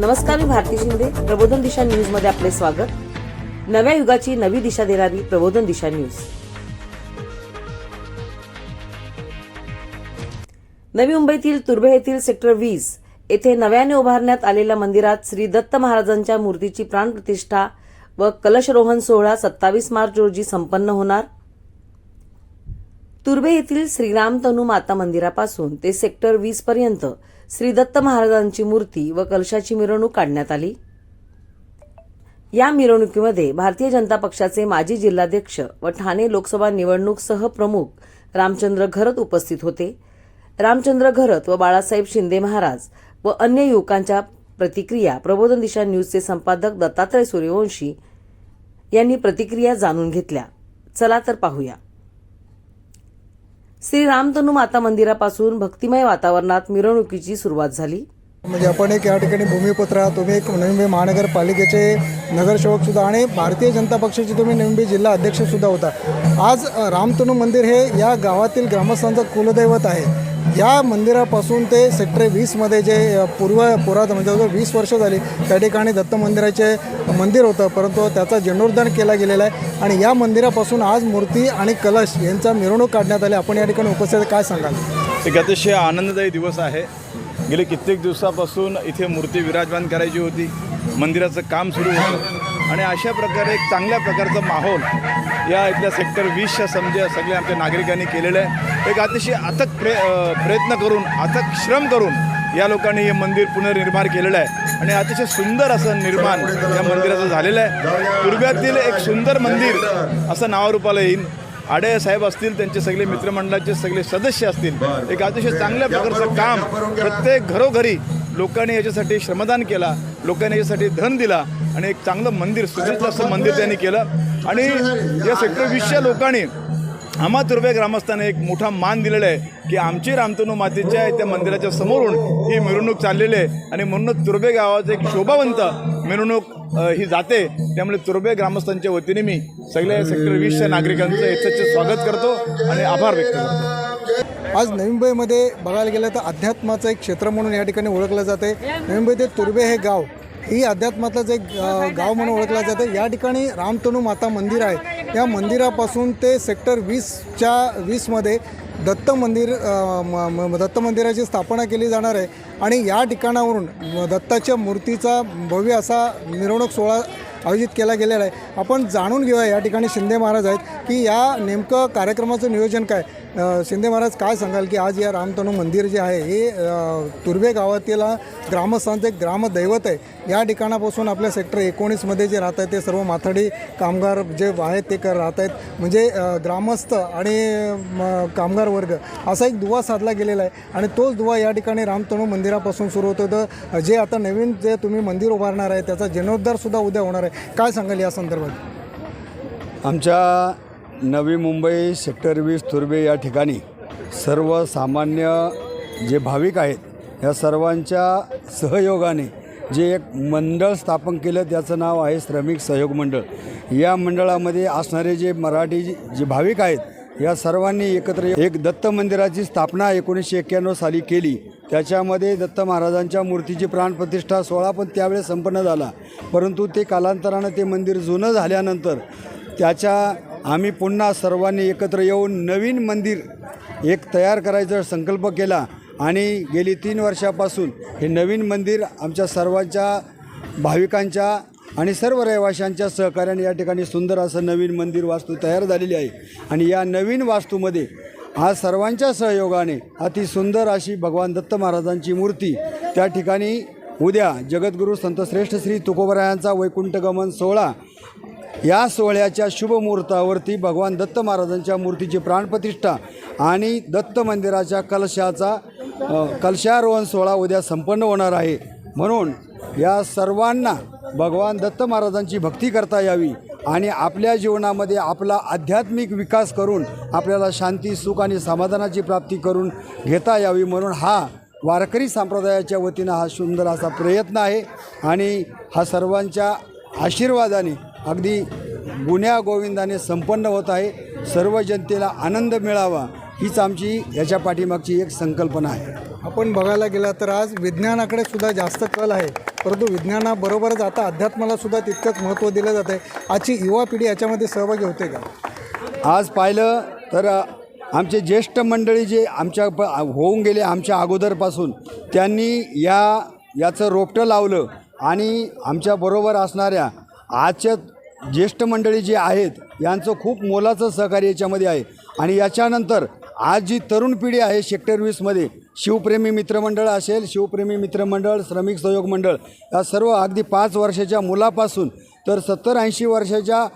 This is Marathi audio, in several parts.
नमस्कार मी भारती शिंदे. प्रबोधन दिशा न्यूजमध्ये आपले स्वागत. नव्या युगाची नवी दिशा देणारी प्रबोधन दिशा न्यूज. नवी मुंबईतील तुर्भे येथील सेक्टर वीस येथे नव्याने उभारण्यात आलेल्या मंदिरात श्री दत्त महाराजांच्या मूर्तीची प्राणप्रतिष्ठा व कलशरोहण सोहळा सत्तावीस मार्च रोजी संपन्न होणार. तुर्भे येथील श्रीराम तनू माता मंदिरापासून ते सेक्टर वीस पर्यंत श्री दत्त महाराजांची मूर्ती व कलशाची मिरवणूक काढण्यात आली. या मिरवणुकीमध्ये भारतीय जनता पक्षाचे माजी जिल्हाध्यक्ष व ठाणे लोकसभा निवडणूक सहप्रमुख रामचंद्र घरत उपस्थित होते. रामचंद्र घरत व बाळासाहेब शिंदे महाराज व अन्य युवकांच्या प्रतिक्रिया प्रबोधन दिशा न्यूजचे संपादक दत्तात्रय सूर्यवंशी यांनी प्रतिक्रिया जाणून घेतल्या. चला तर पाहूया. श्री रामतनू माता मंदिरापासून भक्तिमय वातावरणात मिरवणुकीची सुरुवात झाली. म्हणजे आपण एक या ठिकाणी भूमिपुत्र आहात. तुम्ही एक नवी मुंबई महानगरपालिकेचे नगरसेवक सुद्धा आणि भारतीय जनता पक्षाचे तुम्ही नवी मुंबई जिल्हा अध्यक्ष सुद्धा होता. आज रामतनू मंदिर हे या गावातील ग्रामस्थांचं कुलदैवत आहे. या मंदिरापासून ते सेक्टर वीसमध्ये जे पूर्व पुरात म्हणजे जवळजवळ वीस वर्ष झाली त्या ठिकाणी दत्त मंदिराचे मंदिर होतं. परंतु त्याचा जीर्णोद्धार केला गेलेला आहे. आणि या मंदिरापासून आज मूर्ती आणि कलश यांचा मिरवणूक काढण्यात आली. आपण या ठिकाणी उपस्थित काय सांगाल? एक अतिशय आनंददायी दिवस आहे. गेले कित्येक दिवसापासून इथे मूर्ती विराजमान करायची होती. मंदिराचं काम सुरू होतं. आणि अशा प्रकारे एक चांगल्या प्रकारचं माहोल या इथल्या सेक्टर वीसच्या समजा सगळ्या आमच्या नागरिकांनी केलेलं आहे. एक अतिशय अथक प्रे प्रयत्न करून अथक श्रम करून या लोकांनी हे मंदिर पुनर्निर्माण केलेलं आहे. आणि अतिशय सुंदर असं निर्माण या मंदिराचं झालेलं आहे. दुर्गातील एक सुंदर मंदिर असं नावारूपाला येईल आडे साहेब असतील त्यांचे सगळे मित्रमंडळाचे सगळे सदस्य असतील. एक अतिशय चांगल्या प्रकारचं काम प्रत्येक घरोघरी लोकांनी याच्यासाठी श्रमदान केला लोकांनी याच्यासाठी धन दिला. आणि एक चांगलं मंदिर सुजित असं मंदिर त्यांनी केलं. आणि या सेक्टर वीसच्या लोकांनी आम्हा तुर्भे ग्रामस्थांना एक मोठा मान दिलेला आहे की आमची रामतनू मातेच्या त्या मंदिराच्या समोरून ही मिरवणूक चाललेली आहे. आणि म्हणूनच तुर्भे गावाचं एक शोभावंत मिरवणूक ही जाते. त्यामुळे तुर्भे ग्रामस्थांच्या वतीने मी सगळ्या सेक्टर वीसच्या नागरिकांचं याचं स्वागत करतो आणि आभार व्यक्त करतो. आज नवी मुंबईमध्ये बघायला गेलं तर अध्यात्माचं एक क्षेत्र म्हणून या ठिकाणी ओळखलं जाते. नवी मुंबई ते तुर्बे हे गाव ही अध्यात्मातलं एक गाव म्हणून ओळखलं जातं. या ठिकाणी रामतनू माता मंदिर आहे. या मंदिरापासून ते सेक्टर वीसच्या वीसमध्ये दत्त मंदिर म- दत्त मंदिराची स्थापना केली जाणार आहे. आणि या ठिकाणावरून दत्ताच्या मूर्तीचा भव्य असा मिरवणूक सोहळा आयोजित केला गेलेला आहे. आपण जाणून घेऊया या ठिकाणी शिंदे महाराज आहेत की या नेमकं कार्यक्रमाचं नियोजन काय? शिंदे महाराज काय सांगाल की आज या रामतनू मंदिर जे आहे हे अ, तुर्भे गावातील ग्रामस्थांचं एक ग्रामदैवत आहे. या ठिकाणापासून आपल्या सेक्टर एकोणीसमध्ये जे राहत आहेत ते सर्व माथाडी कामगार जे आहेत ते कर राहत आहेत. म्हणजे ग्रामस्थ आणि म, कामगार वर्ग असा एक दुवा साधला गेलेला आहे. आणि तोच दुवा या ठिकाणी रामतनू मंदिरापासून सुरू होतो. तर जे आता नवीन जे तुम्ही मंदिर उभारणार आहे त्याचा जीर्णोद्धारसुद्धा उद्या होणार आहे. काय सांगाल या संदर्भात? आमच्या नवी मुंबई सेक्टर वीस तुर्बे या ठिकाणी सर्वसामान्य जे भाविक आहेत या सर्वांच्या सहयोगाने जे एक मंडळ स्थापन केलं त्याचं नाव आहे श्रमिक सहयोग मंडळ. या मंडळामध्ये असणारे जे मराठी जे भाविक आहेत या सर्वांनी एकत्र एक दत्त मंदिराची स्थापना एकोणीसशे एक्क्याण्णव साली केली. त्याच्यामध्ये दत्त महाराजांच्या मूर्तीची प्राणप्रतिष्ठा सोहळा पण त्यावेळेस संपन्न झाला. परंतु ते कालांतरानं ते मंदिर जुनं झाल्यानंतर त्याच्या आम्ही पुन्हा सर्वांनी एकत्र येऊन नवीन मंदिर एक तयार करायचा संकल्प केला आणि गेली तीन वर्षापासून हे नवीन मंदिर आमच्या सर्वांच्या भाविकांच्या आणि सर्व रहिवाशांच्या सहकार्याने या ठिकाणी सुंदर असं नवीन मंदिर वास्तू तयार झालेली आहे. आणि या नवीन वास्तूमध्ये आज सर्वांच्या सहयोगाने अतिसुंदर अशी भगवान दत्त महाराजांची मूर्ती त्या ठिकाणी उद्या जगद्गुरू संत श्रेष्ठ श्री तुकोबरायांचा वैकुंठगमन सोहळा या सोहळ्याच्या शुभ मुहूर्तावरती भगवान दत्त महाराजांच्या मूर्तीची प्राणप्रतिष्ठा आणि दत्त मंदिराच्या कलशाचा कलशारोहण सोहळा उद्या संपन्न होणार आहे. म्हणून या सर्वांना भगवान दत्त महाराजांची भक्ती करता यावी आणि आपल्या जीवनामध्ये आपला आध्यात्मिक विकास करून आपल्याला शांती सुख आणि समाधानाची प्राप्ती करून घेता यावी म्हणून हा वारकरी संप्रदायाच्या वतीनं हा सुंदर असा प्रयत्न आहे आणि हा सर्वांच्या आशीर्वादाने अगदी गुन्ह्या गोविंदाने संपन्न होत आहे. सर्व जनतेला आनंद मिळावा हीच आमची याच्या पाठीमागची एक संकल्पना आहे. आपण बघायला गेला तर आज विज्ञानाकडे सुद्धा जास्त कल आहे. परंतु विज्ञानाबरोबरच आता अध्यात्माला सुद्धा तितकंच महत्त्व दिलं जातं आहे. आजची युवा पिढी याच्यामध्ये सहभागी होते का? आज पाहिलं तर आमचे ज्येष्ठ मंडळी जे आमच्या प होऊन गेले आमच्या अगोदरपासून त्यांनी या याचं रोपटं लावलं आणि आमच्याबरोबर असणाऱ्या आजच्या ज्येष्ठ मंडळी जी आहेत यांचं खूप मोलाचं सहकार्य याच्यामध्ये आहे. आणि याच्यानंतर आज जी तरुण पिढी आहे सेक्टर वीसमध्ये शिवप्रेमी मित्रमंडळ असेल शिवप्रेमी मित्रमंडळ श्रमिक सहयोग मंडळ या सर्व अगदी पाच वर्षाच्या मुलापासून तर सत्तर ऐंशी वर्षाच्या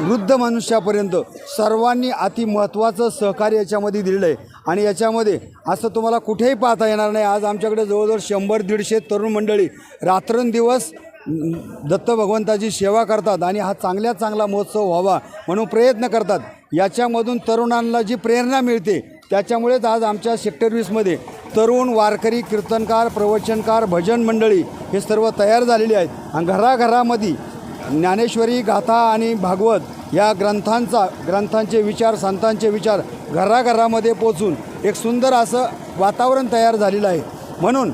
वृद्ध मनुष्यापर्यंत सर्वांनी अति महत्त्वाचं सहकार्य याच्यामध्ये दिलेलं आहे. आणि याच्यामध्ये असं तुम्हाला कुठेही पाहता येणार नाही. आज आमच्याकडे जवळजवळ शंभर दीडशे तरुण मंडळी रात्रंदिवस दत्त भगवंताची सेवा करतात आणि हा चांगल्यात चांगला महोत्सव व्हावा म्हणून प्रयत्न करतात. याच्यामधून तरुणांना जी प्रेरणा मिळते त्याच्यामुळेच आज आमच्या सेक्टर वीसमध्ये तरुण वारकरी कीर्तनकार प्रवचनकार भजन मंडळी हे सर्व तयार झालेले आहेत. आणि घराघरामध्ये ज्ञानेश्वरी गाथा आणि भागवत या ग्रंथांचा ग्रंथांचे विचार संतांचे विचार घराघरामध्ये पोचून एक सुंदर असं वातावरण तयार झालेलं आहे. म्हणून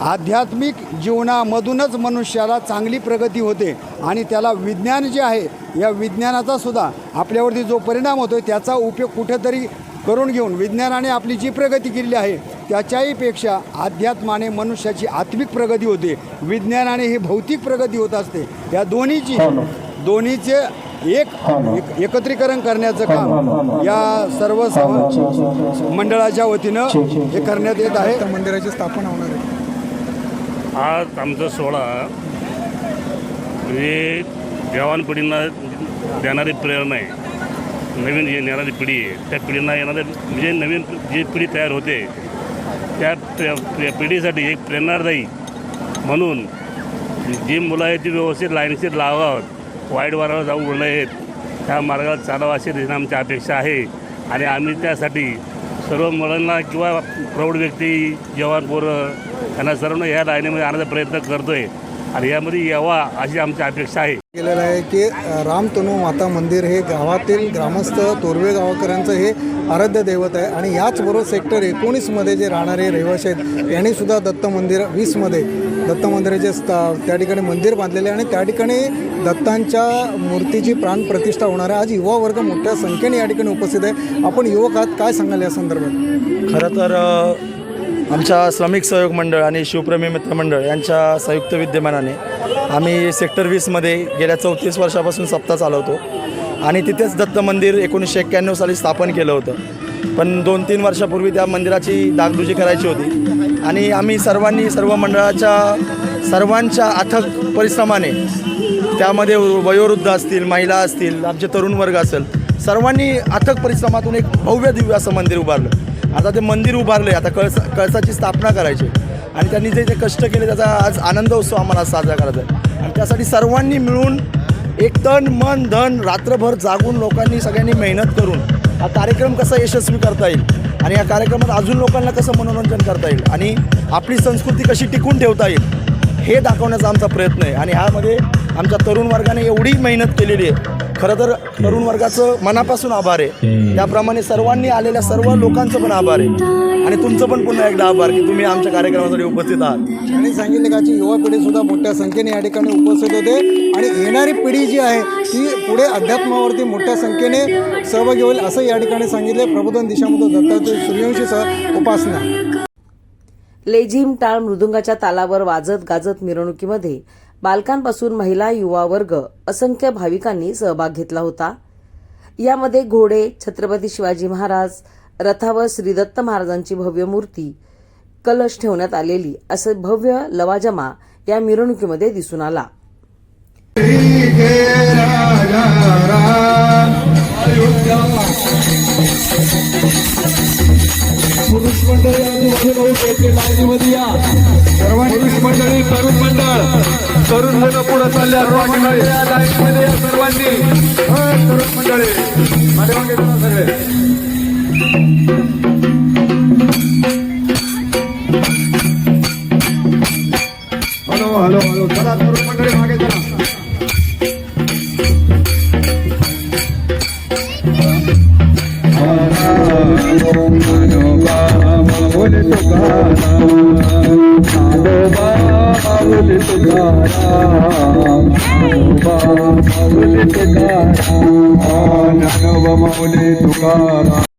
आध्यात्मिक जीवनामधूनच मनुष्याला चांगली प्रगती होते आणि त्याला विज्ञान जे आहे या विज्ञानाचा सुद्धा आपल्यावरती जो परिणाम होतो त्याचा उपयोग कुठेतरी करून घेऊन विज्ञानाने आपली जी प्रगती केलेली आहे त्याच्याही पेक्षा अध्यात्माने मनुष्याची आत्मिक प्रगती होते. विज्ञानाने ही भौतिक प्रगती होत असते. या दोन्हीची दोन्हीचे एक एक- एकत्रीकरण करण्याचं काम या सर्व मंडळाच्या वतीनं हे करण्यात येत आहे. मंदिराची स्थापना होणार आहे. आज आमचा सोहळा म्हणजे जवान पिढींना देणारी प्रेरणा आहे. नवीन जी येणारी पिढी आहे त्या पिढींना येणारे म्हणजे नवीन जी पिढी तयार होते त्या पिढीसाठी एक प्रेरणादायी म्हणून जी मुलं आहेत ती व्यवस्थित लाईनशीर लावावं वाईट वारावर जाऊ नयेत आहेत त्या मार्गाला चालावं अशी आमची अपेक्षा आहे. आणि आम्ही त्यासाठी सर्व मुलांना किंवा प्रौढ व्यक्ती जवान पोरं यांना सर्वांना ह्या लाईनीमध्ये आणायचा प्रयत्न करतो आहे आणि यामध्ये यावा अशी आमची अपेक्षा आहे. गेलेलं आहे की रामतनू माता मंदिर हे गावातील ग्रामस्थ तोरवे गावकऱ्यांचं हे आराध्य दैवत आहे. आणि याचबरोबर सेक्टर एकोणीसमध्ये जे राहणारे रहिवासी आहेत यांनी सुद्धा दत्त मंदिर वीसमध्ये दत्त मंदिराचे स्था- त्या ठिकाणी मंदिर बांधलेले आहे. आणि त्या ठिकाणी दत्तांच्या मूर्तीची प्राणप्रतिष्ठा होणार आहे. आज युवा वर्ग मोठ्या संख्येने या ठिकाणी उपस्थित आहे. आपण युवक आहात काय सांगाल या संदर्भात? खरं तर आमच्या श्रमिक सहयोग मंडळ आणि शिवप्रेमी मित्र मंडळ यांच्या संयुक्त विद्यमानाने आम्ही सेक्टर वीसमध्ये गेल्या चौतीस वर्षापासून सप्ताह चालवतो. आणि तिथेच दत्त मंदिर एकोणीसशे एक्क्याण्णव साली स्थापन केलं होतं. पण दोन तीन वर्षापूर्वी त्या मंदिराची दागदुजी करायची होती. आणि आम्ही सर्वांनी सर्व मंडळाच्या सर्वांच्या अथक परिश्रमाने त्यामध्ये वयोवृद्ध असतील महिला असतील आमचे तरुण वर्ग असेल सर्वांनी अथक परिश्रमातून एक भव्य दिव्य असं मंदिर उभारलं. आता ते मंदिर उभारले आता कळस कळसाची स्थापना करायची. आणि त्यांनी जे जे कष्ट केले त्याचा आज आनंद उत्सव आम्हाला साजरा करायचा आहे. आणि त्यासाठी सर्वांनी मिळून एक तन मन धन रात्रभर जागून लोकांनी सगळ्यांनी मेहनत करून हा कार्यक्रम कसा यशस्वी करता येईल? आणि या कार्यक्रमात अजून लोकांना कसं मनोरंजन करता येईल? आणि आपली संस्कृती कशी टिकून ठेवता येईल? हे दाखवण्याचा आमचा प्रयत्न आहे. आणि ह्यामध्ये आमच्या तरुण वर्गाने एवढी मेहनत केलेली आहे. खरं तर तरुण वर्गाचं मनापासून आभार आहे. त्याप्रमाणे सर्वांनी आलेल्या सर्व लोकांचं पण आभार आहे. आणि तुमचं पण पुन्हा एकदा आभार की तुम्ही आमच्या कार्यक्रमासाठी उपस्थित आहात. आणि सांगितले का युवा पिढी सुद्धा मोठ्या संख्येने या ठिकाणी उपस्थित होते. आणि येणारी पिढी जी आहे ती पुढे अध्यात्मावरती मोठ्या संख्येने सहभागी होईल असं या ठिकाणी सांगितले प्रबोधन दिशामध्ये दत्तात्रय सूर्यवंशीसह उपासना. लेझिम टाळ मृदुंगाच्या तालावर वाजत गाजत मिरवणुकीमध्ये बालकांपासून महिला युवा वर्ग असंख्य भाविकांनी सहभाग घेतला होता. यामध्ये घोडे छत्रपती शिवाजी महाराज रथावर श्री दत्त महाराजांची भव्य मूर्ती कलश ठेवण्यात आलेली असं भव्य लवाजमा या मिरवणुकीमध्ये दिसून आला. पुरुष मंडळी तरुण जण पुढे चालल्या या लाईनमध्ये या सर्वांनी. तरुण मंडळी. सगळे. Hello hello hello. चला तरुण मंडळी मागे चला. बोले तुकाराम माऊली तुकाराम ज्ञानोबा